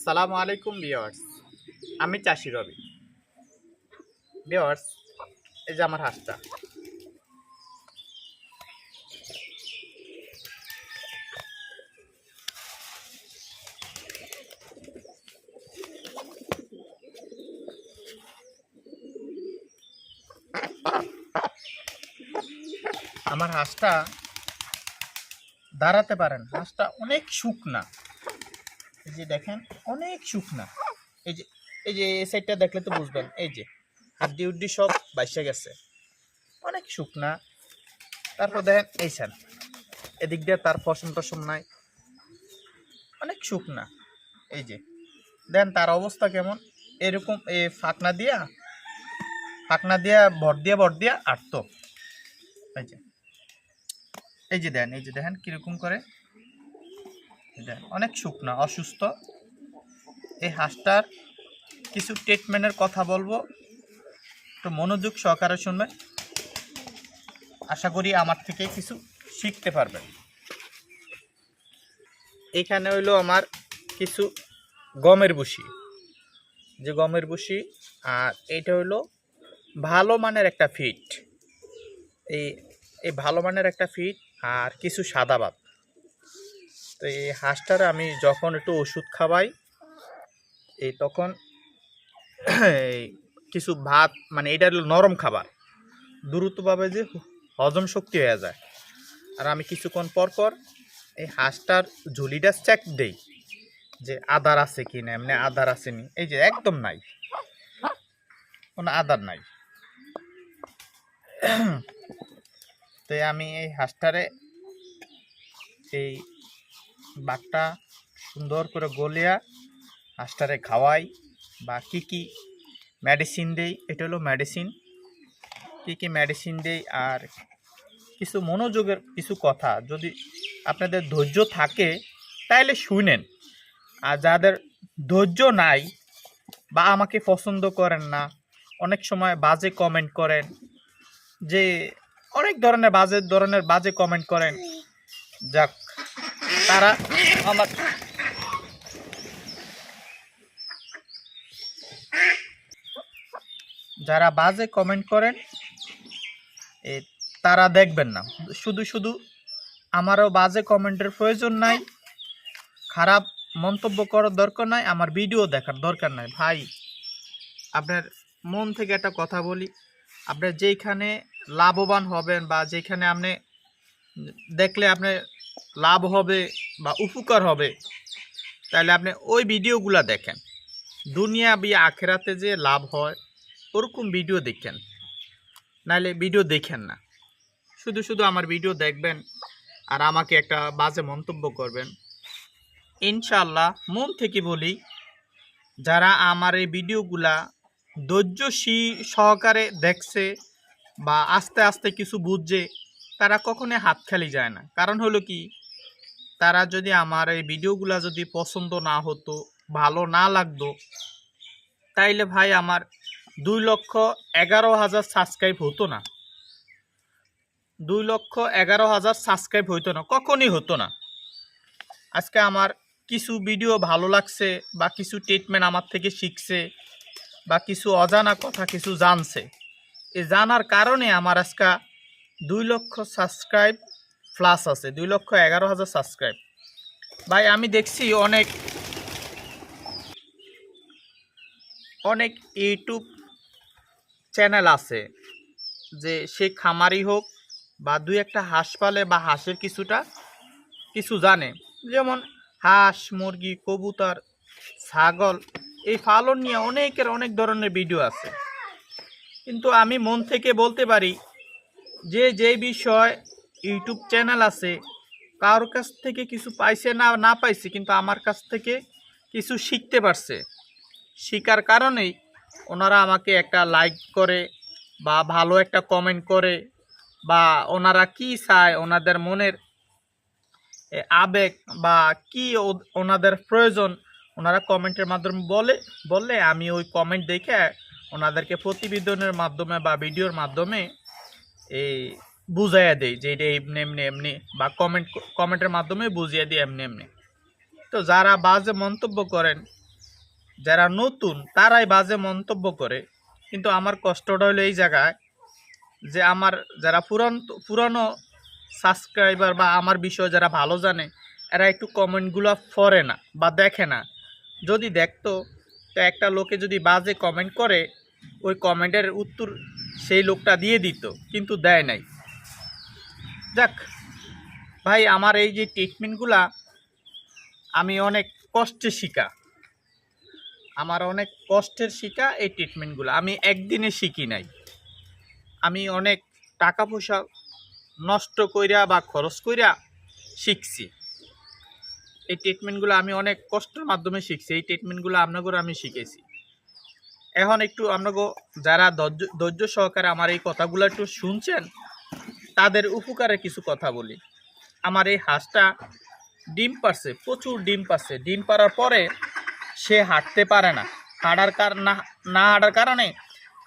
সালামু আলাইকুম বিয়ার্স আমি চাষি রবি। বিয়ার্স এই যে আমার হাঁসটা আমার হাঁসটা দাঁড়াতে পারেন হাঁসটা অনেক শুকনা। এই যে দেখেন, অনেক শুকনা। এই যে এই যে এই সাইডটা দেখলে তো বুঝবেন, এই যে হাড্ডি উড্ডি সব বাইসে গেছে। অনেক শুকনা। তারপর দেখেন, এই সান এদিক দিয়ে তার পশম টসম নাই। অনেক শুকনা। এই যে, দেন তার অবস্থা কেমন? এরকম এ ফাঁকনা দিয়া ফাঁকনা দিয়া, ভর দিয়া ভর দিয়া আটতো। এই যে এই যে দেন, এই যে দেখেন কীরকম করে দেখেন, অনেক শুকনা অসুস্থ। এই হাঁসটার কিছু ট্রিটমেন্টের কথা বলব। তো মনোযোগ সহকারে শুনবেন। আশা করি আমার থেকে কিছু শিখতে পারবেন। এখানে হইল আমার কিছু গমের বুসি যে গমের বুসি আর এইটা হইল ভালো মানের একটা ফিট এই এই ভালো মানের একটা ফিট আর কিছু সাদা ভাত তো এই হাঁসটার আমি যখন একটু ওষুধ খাওয়াই, এই তখন কিছু ভাত মানে এটা নরম খাবার। দ্রুতভাবে যে হজম শক্তি হয়ে যায়। আর আমি কিছুক্ষণ পর পর এই হাঁসটার ঝুলিটা চেক দেই যে আদার আছে কি না এমনি আদার আসেনি। এই যে একদম নাই। কোনো আদার নাই। তো আমি এই হাঁসটারে এই বাঘটা সুন্দর করে গলিয়া হাঁসটারে খাওয়াই বা কি কি মেডিসিন দেই, এটা হলো মেডিসিন কী কী মেডিসিন দেই আর কিছু মনোযোগের কিছু কথা। যদি আপনাদের ধৈর্য থাকে, তাইলে শুনেন। আর যাদের ধৈর্য নাই বা আমাকে পছন্দ করেন না, অনেক সময় বাজে কমেন্ট করেন, যে অনেক ধরনের বাজে ধরনের বাজে কমেন্ট করেন। যাক তারা আমার যারা বাজে কমেন্ট করেন তারা দেখবেন না। শুধু শুধু আমারও বাজে কমেন্টের প্রয়োজন নাই, খারাপ মন্তব্য করার দরকার নাই, আমার ভিডিও দেখার দরকার নাই। ভাই, আপনার মন থেকে একটা কথা বলি, আপনার যেইখানে লাভবান হবেন বা যেখানে আপনি দেখলে আপনি লাভ হবে বা উপকার হবে, তাহলে আপনি ওই ভিডিওগুলা দেখেন। দুনিয়া বি আখেরাতে যে লাভ হয়, ওরকম ভিডিও দেখেন। নাহলে ভিডিও দেখেন না। শুধু শুধু আমার ভিডিও দেখবেন আর আমাকে একটা বাজে মন্তব্য করবেন। ইনশাল্লাহ মন থেকে বলি, যারা আমার এই ভিডিওগুলা ধৈর্যশী সহকারে দেখছে বা আস্তে আস্তে কিছু বুঝছে তারা কখনোই হাত খালি যায় না। কারণ হলো কি? তারা যদি আমার এই ভিডিওগুলো যদি পছন্দ না হতো, ভালো না লাগতো, তাইলে ভাই আমার দুই লক্ষ এগারো হাজার সাবস্ক্রাইব হতো না। দুই লক্ষ এগারো হাজার সাবস্ক্রাইব হইতো না, কখনই হতো না। আজকে আমার কিছু ভিডিও ভালো লাগছে বা কিছু ট্রিটমেন্ট আমার থেকে শিখছে বা কিছু অজানা কথা কিছু জানছে এই জানার কারণে আমার আজকে দুই লক্ষ সাবস্ক্রাইব প্লাস আছে, দুই লক্ষ এগারো হাজার সাবস্ক্রাইব ভাই, আমি দেখছি অনেক অনেক ইউটিউব চ্যানেল আছে, যে সে খামারি হোক বা দুই একটা হাঁস পালে বা হাঁসের কিছুটা, কিছু জানে। যেমন হাঁস, মুরগি, কবুতর, ছাগল, এই পালন নিয়ে অনেকের অনেক ধরনের ভিডিও আছে। কিন্তু আমি মন থেকে বলতে পারি যে যে বিষয় ইউটিউব চ্যানেল আছে, কারোর কাছ থেকে কিছু পাইছে না না পাইছে, কিন্তু আমার কাছ থেকে কিছু শিখতে পারছে। শিকার কারণেই ওনারা আমাকে একটা লাইক করে বা ভালো একটা কমেন্ট করে বা ওনারা কি চায়, ওনাদের মনের আবেগ বা কি ওনাদের প্রয়োজন, ওনারা কমেন্টের মাধ্যমে বলে, বললে আমি ওই কমেন্ট দেখে ওনাদেরকে প্রতিবেদনের মাধ্যমে বা ভিডিওর মাধ্যমে এই বুঝাইয়া দেই যে এটা এমনি এমনি এমনি বা কমেন্ট কমেন্টের মাধ্যমে বুঝিয়ে দিই এমনি এমনি। তো যারা বাজে মন্তব্য করেন, যারা নতুন, তারাই বাজে মন্তব্য করে। কিন্তু আমার কষ্টটা হলো এই জায়গায় যে আমার যারা পুরান, পুরানো সাবস্ক্রাইবার বা আমার বিষয়ে যারা ভালো জানে, এরা একটু কমেন্টগুলো পড়ে না বা দেখে না। যদি দেখতো, তো একটা লোকে যদি বাজে কমেন্ট করে, ওই কমেন্টের উত্তর সেই লোকটা দিয়ে দিত, কিন্তু দেয় নাই। যাক, ভাই, আমার এই যে ট্রিটমেন্টগুলা আমি অনেক কষ্টে শিখা। আমার অনেক কষ্টের শিখা এই ট্রিটমেন্টগুলো আমি একদিনে শিখি নাই। আমি অনেক টাকা পয়সা নষ্ট কইরা বা খরচ কইরা শিখছি। এই ট্রিটমেন্টগুলো আমি অনেক কষ্টের মাধ্যমে শিখছি। এই ট্রিটমেন্টগুলো আপনাকে আমি শিখেছি। এখন একটু আপনাকে যারা ধৈর্য ধৈর্য সহকারে আমার এই কথাগুলো একটু শুনছেন, তাদের উপকারে কিছু কথা বলি। আমার এই হাঁসটা ডিম পারছে প্রচুর ডিম পারছে ডিম পারার পরে সে হাঁটতে পারে না। হাঁটার কার, না না হাঁটার কারণে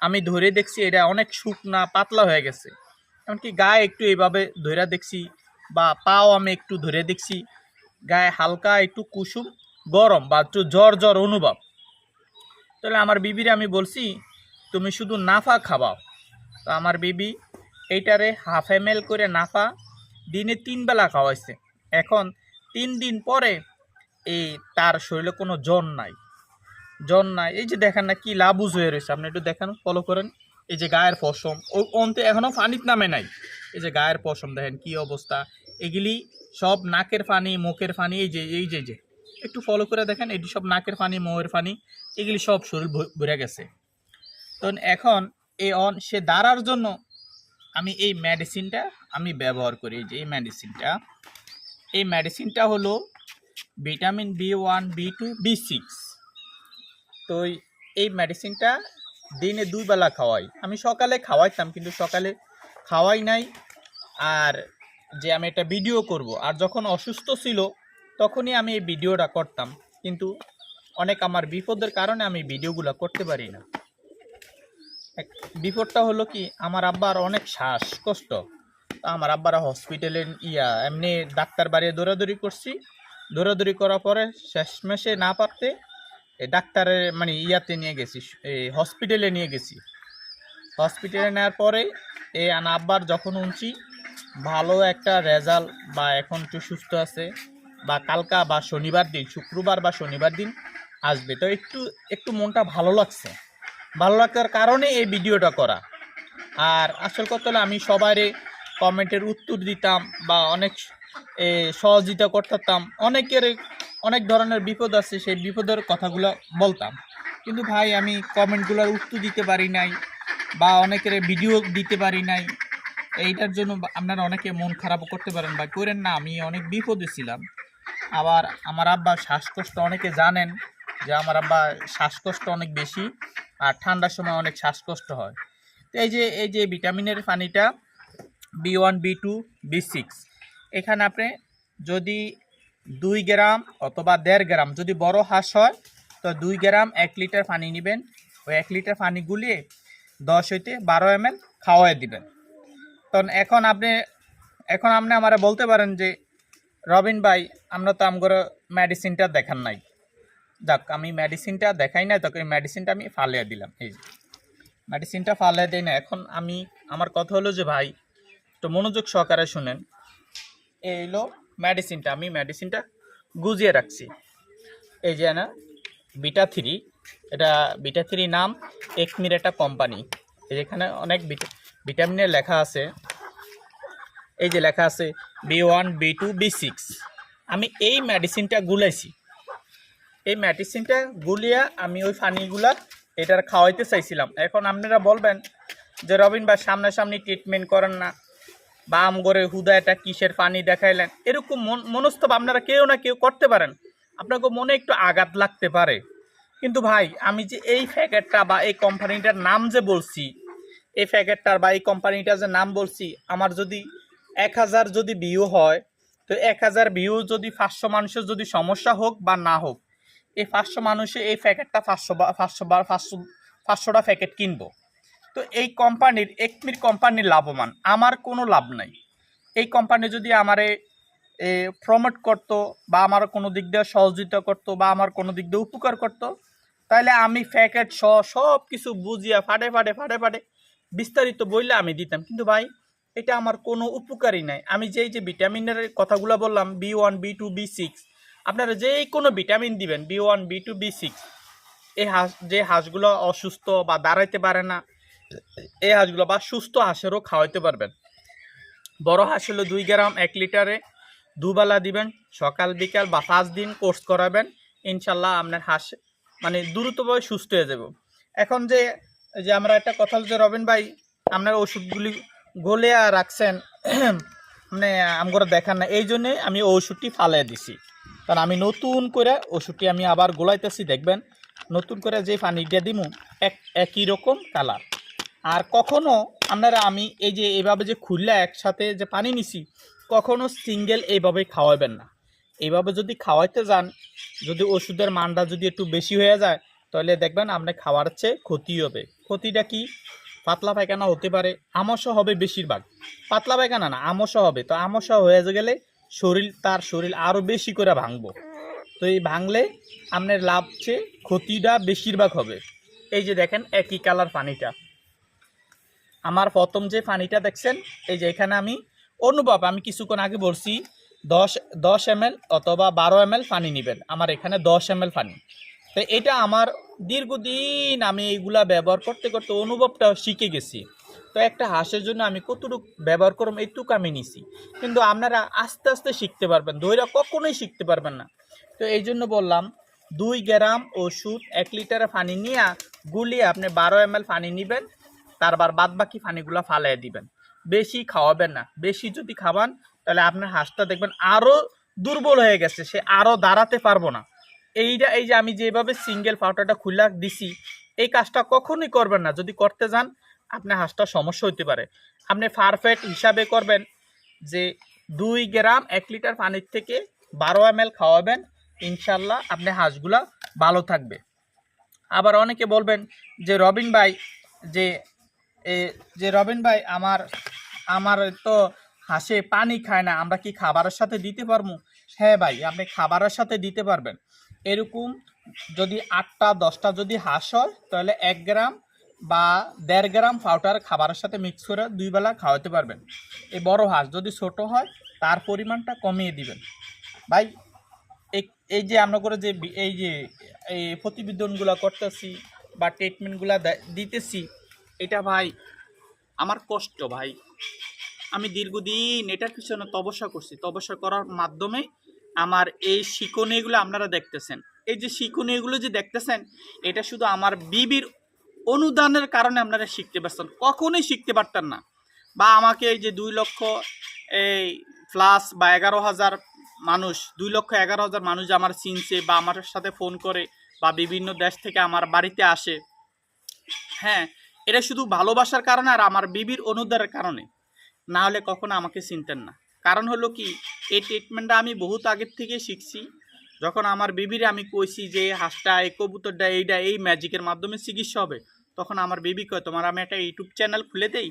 আমি ধরে দেখছি এটা অনেক শুকনা, পাতলা হয়ে গেছে। এমনকি গায়ে একটু এইভাবে ধরে দেখছি বা পাও আমি একটু ধরে দেখছি। গায়ে হালকা একটু কুসুম গরম বা একটু জ্বর জ্বর অনুভব। তাহলে আমার বিবিরে আমি বলছি, তুমি শুধু নাফা খাওয়াও তো আমার বিবি এইটারে হাফ এম করে নাফা দিনে তিন বেলা খাওয়াইছে। এখন তিন দিন পরে এই তার শরীরে কোনো জ্বর নাই। জ্বর নাই। এই যে দেখেন না কি লাবুজ হয়ে রয়েছে। আপনি একটু দেখেন ফলো করেন। এই যে গায়ের পশম, ও অন্তে এখনও পানির নামে নাই। এই যে গায়ের পশম দেখেন কি অবস্থা। এগুলি সব নাকের পানি, মুখের পানি, এই যে এই যে যে। একটু ফলো করে দেখেন, এটি সব নাকের পানি মুখের পানি। এগুলি সব শরীর ভরে গেছে। তো এখন এই অন, সে দাঁড়ার জন্য আমি এই মেডিসিনটা আমি ব্যবহার করি। যে এই মেডিসিনটা এই মেডিসিনটা হলো vitamin B one B two B six তো এই- মেডিসিনটা দিনে দুই বেলা খাওয়াই। আমি সকালে খাওয়াইতাম, কিন্তু সকালে খাওয়াই নাই। আর যে আমি একটা ভিডিও করব, আর যখন অসুস্থ ছিল, তখনই আমি এই ভিডিওটা করতাম। কিন্তু অনেক আমার বিপদের কারণে আমি ভিডিওগুলো করতে পারি না। বিপদটা হলো কি, আমার আব্বার অনেক শ্বাসকষ্ট। তা আমার আব্বারা হসপিটালে ইয়া, এমনি ডাক্তার বাড়িয়ে দৌড়াদৌড়ি করছি। দৌড়াদৌড়ি করার পরে শেষমেশে না পারতে ডাক্তারের মানে ইয়াতে নিয়ে গেছি, এই হসপিটালে নিয়ে গেছি। হসপিটালে নেওয়ার পরে আনা আব্বার যখন উনছি, ভালো একটা রেজাল্ট বা এখন একটু সুস্থ আছে, বা কালকা বা শনিবার দিন, শুক্রবার বা শনিবার দিন আসবে। তো একটু একটু মনটা ভালো লাগছে। ভালো লাগার কারণে এই ভিডিওটা করা। আর আসল কথা হলো আমি সবারই কমেন্টের উত্তর দিতাম বা অনেক সহযোগিতা করতাম। অনেকের অনেক ধরনের বিপদ আছে, সেই বিপদের কথাগুলো বলতাম। কিন্তু ভাই, আমি কমেন্টগুলোর উত্তর দিতে পারি নাই বা অনেকের ভিডিও দিতে পারি নাই। এইটার জন্য আপনারা অনেকে মন খারাপ করতে পারেন বা করেন না, আমি অনেক বিপদে ছিলাম। আবার আমার আব্বা শ্বাসকষ্ট অনেকে জানেন। যে আমার আব্বা শ্বাসকষ্ট অনেক বেশি আর ঠান্ডার সময় অনেক শ্বাসকষ্ট হয়। তো এই যে এই যে ভিটামিনের পানিটা B one, B two, B six, এখানে আপনি যদি দুই গ্রাম অথবা দেড় গ্রাম যদি বড় হাঁস হয়, তো দুই গ্রাম এক লিটার পানি নেবেন। ওই এক লিটার পানি গুলিয়ে দশ হইতে বারো এম এল খাওয়াই দিবেন। তখন এখন আপনি এখন আপনি আমারা বলতে পারেন যে, রবিন ভাই, আমরা তো আমগর মেডিসিনটা দেখান নাই। যাক আমি মেডিসিনটা দেখাই নাই তখন মেডিসিনটা আমি ফালিয়ে দিলাম, এই যে। মেডিসিনটা ফালিয়ে দিই না, এখন আমি, আমার কথা হলো যে ভাই তো মনোযোগ সহকারে শুনেন। এই হলো মেডিসিনটা আমি মেডিসিনটা গুজিয়ে রাখছি। এই যে না বিটা থ্রি এটা বিটা থ্রি নাম একমির একটা কোম্পানি এই যেখানে অনেক ভিটা- ভিটামিনের লেখা আছে। এই যে লেখা আছে B one B two B six আমি এই মেডিসিনটা গুলাইছি। এই মেডিসিনটা গুলিয়া আমি ওই পানিগুলা এটার খাওয়াইতে চাইছিলাম। এখন আপনারা বলবেন যে, রবিন ভাই, সামনাসামনি ট্রিটমেন্ট করেন না। বা আম করে হুদা, এটা কিসের পানি দেখাইলেন? এরকম মন- মনস্তব আপনারা কেউ না কেউ করতে পারেন। আপনাকে মনে একটু আঘাত লাগতে পারে। কিন্তু ভাই, আমি যে এই প্যাকেটটা বা এই কোম্পানিটার নাম যে বলছি, এই প্যাকেটটার বা এই কোম্পানিটার যে নাম বলছি, আমার যদি এক হাজার যদি ভিউ হয়, তো এক হাজার ভিউ যদি পাঁচশো মানুষের যদি সমস্যা হোক বা না হোক এই পাঁচশো মানুষে এই প্যাকেটটা পাঁচশো বা পাঁচশো বা পাঁচশো পাঁচশোটা প্যাকেট কিনবো। তো এই কোম্পানির, একমির কোম্পানির লাভবান। আমার কোনো লাভ নাই। এই কোম্পানি যদি আমারে প্রমোট করতো বা আমার কোনো দিক দিয়ে সহযোগিতা করতো বা আমার কোনো দিক দিয়ে উপকার করতো তাহলে আমি প্যাকেট স, সব কিছু বুঝিয়া ফাটে ফাটে ফাটে ফাটে বিস্তারিত বললে আমি দিতাম। কিন্তু ভাই, এটা আমার কোনো উপকারই নাই। আমি যেই যে ভিটামিনের কথাগুলো বললাম B one B two B six আপনারা যে কোনো ভিটামিন দিবেন B one B two B six এই হাঁস, যে হাঁসগুলো অসুস্থ বা দাঁড়াইতে পারে না এই হাঁসগুলো বা সুস্থ হাঁসেরও খাওয়াইতে পারবেন। বড় হাঁস হলো দুই গ্রাম, এক লিটারে দুবেলা দিবেন, সকাল, বিকাল বা পাঁচ দিন কোর্স করাবেন, ইনশাল্লাহ আপনার হাঁস মানে দ্রুতভাবে সুস্থ হয়ে যাব। এখন যে যে আমরা একটা কথা যে রবিন ভাই, আপনার ওষুধগুলি গলিয়া রাখছেন মানে আমগরে দেখান না, এই জন্যে আমি ওষুধটি ফালাই দিছি। কারণ আমি নতুন করে ওষুধটি আমি আবার গোলাইতেছি, দেখবেন। নতুন করে যে পানিটা দিমু, এক, একই রকম কালার। আর কখনো আপনারা আমি এই যে এভাবে যে খুললে একসাথে যে পানি নিছি, কখনো সিঙ্গেল এইভাবে খাওয়াবেন না। এইভাবে যদি খাওয়াইতে যান, যদি ওষুধের মানটা যদি একটু বেশি হয়ে যায়, তাহলে দেখবেন আপনার খাওয়ার চেয়ে ক্ষতি হবে। ক্ষতিটা কি? পাতলা পায়খানা হতে পারে আমসা হবে বেশিরভাগ। পাতলা পায়খানা না আমসা হবে। তো আমসা হয়ে গেলে শরীর, তার শরীর আরও বেশি করে ভাঙবো। তো এই ভাঙলে আপনার লাভ চেয়ে ক্ষতিটা বেশিরভাগ হবে। এই যে দেখেন, একই কালার পানিটা। আমার প্রথম যে পানিটা দেখছেন, এই যে এখানে আমি অনুভব, আমি কিছুক্ষণ আগে বলছি, দশ দশ এম অথবা বারো এম পানি নেবেন। আমার এখানে দশ এম পানি। তো এটা আমার দীর্ঘদিন আমি এইগুলা ব্যবহার করতে করতে অনুভবটা শিখে গেছি। তো একটা হাঁসের জন্য আমি কতটুকু ব্যবহার করব, এইটুকু আমি নিছি। কিন্তু আপনারা আস্তে আস্তে শিখতে পারবেন, দইরা কখনোই শিখতে পারবেন না। তো এই জন্য বললাম, দুই গ্রাম ওষুধ এক লিটারে পানি নিয়ে গুলিয়ে আপনি বারো এম পানি নেবেন, তারপর বাদ বাকি পানিগুলো ফালাই দিবেন। বেশি খাওয়াবেন না, বেশি যদি খাওয়ান, তাহলে আপনার হাঁসটা দেখবেন আরও দুর্বল হয়ে গেছে, সে আরও দাঁড়াতে পারব না। এইটা, এই যে আমি যেভাবে সিঙ্গেল পাউডারটা খুলে দিছি, এই কাজটা কখনোই করবেন না। যদি করতে যান আপনার হাঁসটা সমস্যা হতে পারে। আপনি পারফেক্ট হিসাবে করবেন যে দুই গ্রাম এক লিটার পানির থেকে বারো এম খাওয়াবেন, ইনশাল্লাহ আপনি হাঁসগুলা ভালো থাকবে। আবার অনেকে বলবেন যে, রবিন ভাই, যে যে রবিন ভাই, আমার আমার তো হাঁসে পানি খায় না, আমরা কি খাবারের সাথে দিতে পারব? হ্যাঁ ভাই, আপনি খাবারের সাথে দিতে পারবেন। এরকম যদি আটটা, দশটা যদি হাঁস হয়, তাহলে এক গ্রাম বা দেড় গ্রাম পাউডার খাবারের সাথে মিক্স করে দুই বেলা খাওয়াতে পারবেন। এই বড় হাঁস যদি ছোট হয়, তার পরিমাণটা কমিয়ে দিবেন। ভাই এই- যে আমরা করে যে এই যে, এই প্রতিবেদনগুলো করতেছি বা ট্রিটমেন্টগুলো দিতেছি, এটা ভাই, আমার কষ্ট ভাই। আমি দীর্ঘদিন এটার পিছনে তপস্যা করছি। তপস্যা করার মাধ্যমে আমার এই শিকনিগুলো আপনারা দেখতেছেন। এই যে শিকনিগুলো যে দেখতেছেন, এটা শুধু আমার বিবির অনুদানের কারণে আপনারা শিখতে পারছেন। কখনোই শিখতে পারতেন না। বা আমাকে এই যে দুই লক্ষ, এই প্লাস বা এগারো হাজার মানুষ, দুই লক্ষ এগারো হাজার মানুষ আমার চিনছে বা আমার সাথে ফোন করে বা বিভিন্ন দেশ থেকে আমার বাড়িতে আসে হ্যাঁ এটা শুধু ভালোবাসার কারণে আর আমার বিবির অনুদানের কারণে। না হলে কখনো আমাকে চিনতেন না। কারণ হলো কি, এই ট্রিটমেন্টটা আমি বহুত আগের থেকে শিখছি। যখন আমার বিবিরে আমি কইছি যে হাঁসটা, এই কবুতরটা, এইটা, এই ম্যাজিকের মাধ্যমে চিকিৎসা হবে তখন আমার বিবি কয়, তোমার আমি একটা ইউটিউব চ্যানেল খুলে দেই।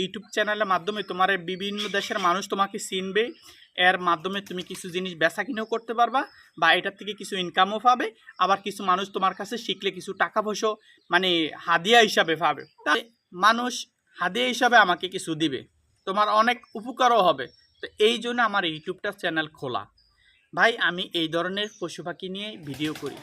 ইউটিউব চ্যানেলের মাধ্যমে তোমার বিভিন্ন দেশের মানুষ তোমাকে চিনবে। এর মাধ্যমে তুমি কিছু জিনিস বেচা কিনেও করতে পারবা বা এটার থেকে কিছু ইনকামও পাবে। আবার কিছু মানুষ তোমার কাছে শিখলে কিছু টাকা পয়সা মানে হাদিয়া হিসাবে পাবে। তাই মানুষ হাদিয়া হিসাবে আমাকে কিছু দিবে। তোমার অনেক উপকারও হবে। তো এই জন্য আমার ইউটিউবটা চ্যানেল খোলা। ভাই, আমি এই ধরনের পশু পাখি নিয়ে ভিডিও করি।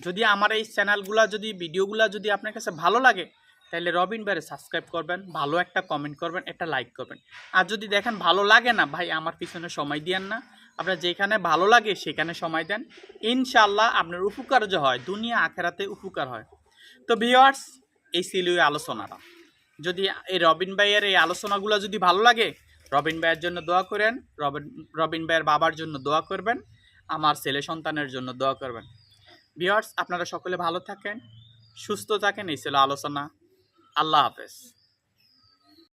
যদি আমার এই চ্যানেলগুলো যদি, ভিডিওগুলো যদি আপনার কাছে ভালো লাগে তাহলে রবিন ভাইরে সাবস্ক্রাইব করবেন, ভালো একটা কমেন্ট করবেন, একটা লাইক করবেন। আর যদি দেখেন ভালো লাগে না, ভাই আমার পিছনে সময় দিয়েন না। আপনার যেখানে ভালো লাগে, সেখানে সময় দেন। ইনশাল্লাহ আপনার উপকার যে হয়, দুনিয়া আখেরাতে উপকার হয়। তো ভিওয়ার্স এই এই আলোচনাটা। যদি এই রবিন ভাইয়ের এই আলোচনাগুলো যদি ভালো লাগে, রবিন ভাইয়ের জন্য দোয়া করেন, রবিন রবিন ভাইয়ের বাবার জন্য দোয়া করবেন, আমার ছেলে সন্তানের জন্য দোয়া করবেন। ভিওয়ার্স আপনারা সকলে ভালো থাকেন সুস্থ থাকেন এই ছিল আলোচনা। আল্লাহ হাফেজ।